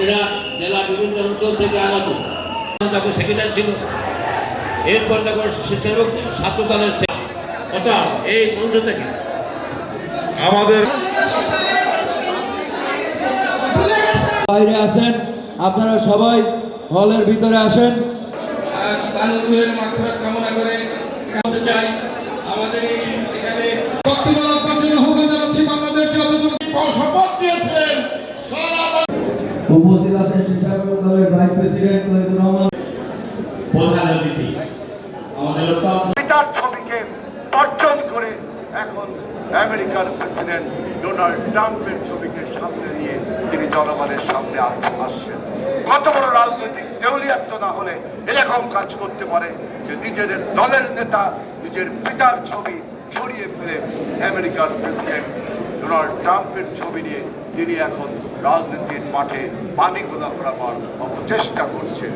আপনারা জেলা বিভিন্ন অঞ্চল থেকে আগত তখন সেক্রেটারি ছিল। এরপর তখন সেবক ছাত্র দলের ছে- ওটা এই মঞ্চ থেকে। আমাদের বাইরে আসেন আপনারা সবাই হলের ভিতরে আসেন। আজ তানুরের মাগফিরাত কামনা করে চাই আমাদের এখানে বক্তব্য রাখবার জন্য হুকুম জানাচ্ছি বাংলাদেশ জাতীয় শপথ দিয়েছিলেন। সারা উপস্থিত আছেন স্বেচ্ছাসেবক দলের ভাইস প্রেসিডেন্ট তৈবুর রহমান। প্রধান অতিথি আমাদের পিতার ছবিকে বর্জন করে এখন আমেরিকার প্রেসিডেন্ট ডোনাল্ড ট্রাম্পের ছবিকে সামনে নিয়ে তিনি জনগণের সামনে আস- আসছেন। কত বড় রাজনৈতিক দেউলিয়াত্ম না হলে এরকম কাজ করতে পারে যে নিজেদের দলের নেতা নিজের পিতার ছবি ছড়িয়ে ফেলে আমেরিকার প্রেসিডেন্ট। ডোনাল্ড ট্রাম্পের ছবি নিয়ে তিনি এখন রাজনীতির মাঠে পানি ঘোলা করাবার অপচেষ্টা করছেন।